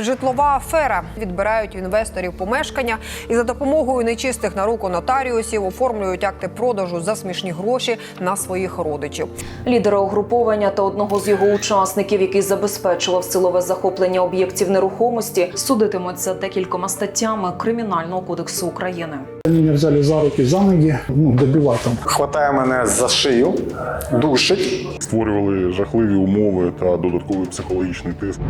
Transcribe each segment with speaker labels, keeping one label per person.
Speaker 1: Житлова афера відбирають в інвесторів помешкання і за допомогою нечистих на руку нотаріусів оформлюють акти продажу за смішні гроші на своїх родичів.
Speaker 2: Лідера угруповання та одного з його учасників, який забезпечував силове захоплення об'єктів нерухомості, судитимуть за декількома статтями Кримінального кодексу України.
Speaker 3: Они меня взяли за руки, за ноги, ну, добивать там.
Speaker 4: хватає мене за шию, душить.
Speaker 5: створювали жахливі умови та додатковий психологічний тиск.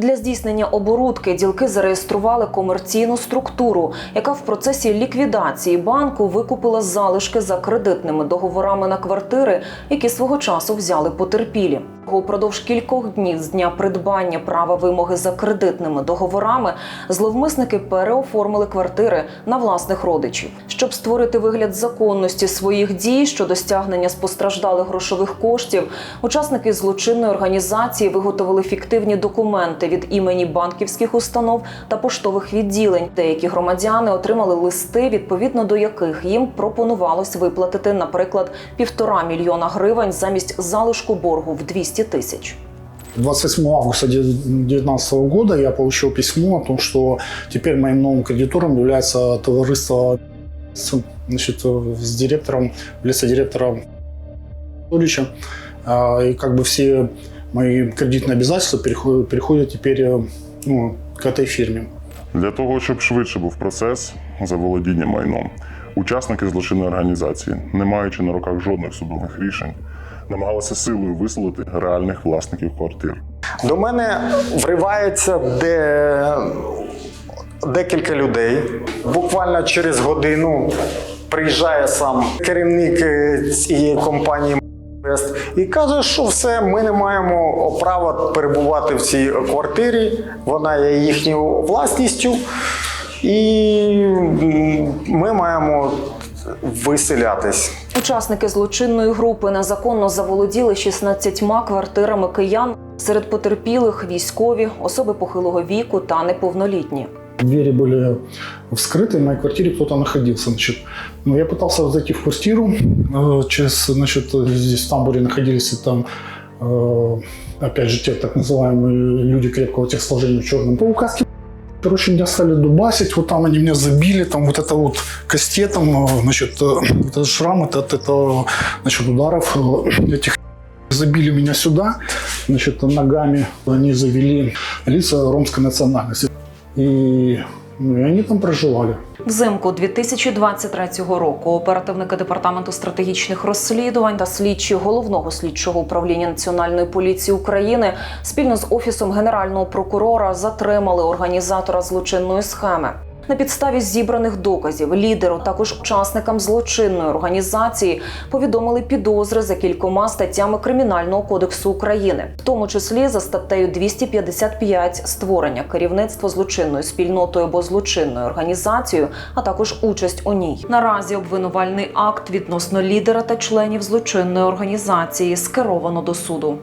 Speaker 2: Для здійснення оборудки ділки зареєстрували комерційну структуру, яка в процесі ліквідації банку викупила залишки за кредитними договорами на квартири, які свого часу взяли потерпілі. Упродовж кількох днів з дня придбання права вимоги за кредитними договорами зловмисники переоформили квартири на власних родичів, щоб створити вигляд законності своїх дій щодо стягнення з постраждалих грошових коштів. Учасники злочинної організації виготовили фіктивні документи від імені банківських установ та поштових відділень. Деякі громадяни отримали листи, відповідно до яких їм пропонувалось виплатити, наприклад, півтора мільйона гривень замість залишку боргу в 200 тисяч.
Speaker 3: 28 августа 2019 года я получил письмо о том, что теперь моим новым кредитором является товариство с, значит, с директором, в Анатольевича. И как бы все мои кредитные обязательства переходят, переходят теперь э, ну, к этой фирме.
Speaker 5: Для того, щоб швидше був процес заволодіння майном, учасники злочинної організації, не маючи на руках жодних судових рішень, намагалися силою виселити реальних власників квартир.
Speaker 4: До мене вривається де... декілька людей. Буквально через годину приїжджає сам керівник е, цієї компанії. І каже, що все, ми не маємо права перебувати в цій квартирі, вона є їхньою власністю, і ми маємо виселятись.
Speaker 2: Учасники злочинної групи незаконно заволоділи 16 квартирами киян. Серед потерпілих військові, особи похилого віку та неповнолітні.
Speaker 3: Двери были вскрыты, в моей квартире кто-то находился. Значит, ну, я пытался зайти в квартиру, э, через, значит, здесь в тамбуре находились и там, э, опять же, те так называемые люди крепкого телосложения в черном. По указке Короче, меня стали дубасить, вот там они меня забили, там вот это вот кастетом, э, значит, вот этот шрам это этого, значит, ударов этих забили меня сюда, значит, ногами они завели лица ромской национальности. И, ну, и они там проживали.
Speaker 2: Взимку 2023 року оперативники департаменту стратегічних розслідувань та слідчі головного слідчого управління Національної поліції України спільно з офісом генерального прокурора затримали організатора злочинної схеми. На підставі зібраних доказів лідеру, також учасникам злочинної організації, повідомили підозри за кількома статтями Кримінального кодексу України, в тому числі за статтею 255 створення керівництва злочинною спільнотою або злочинною організацією, а також участь у ній. Наразі обвинувальний акт відносно лідера та членів злочинної організації скеровано до суду.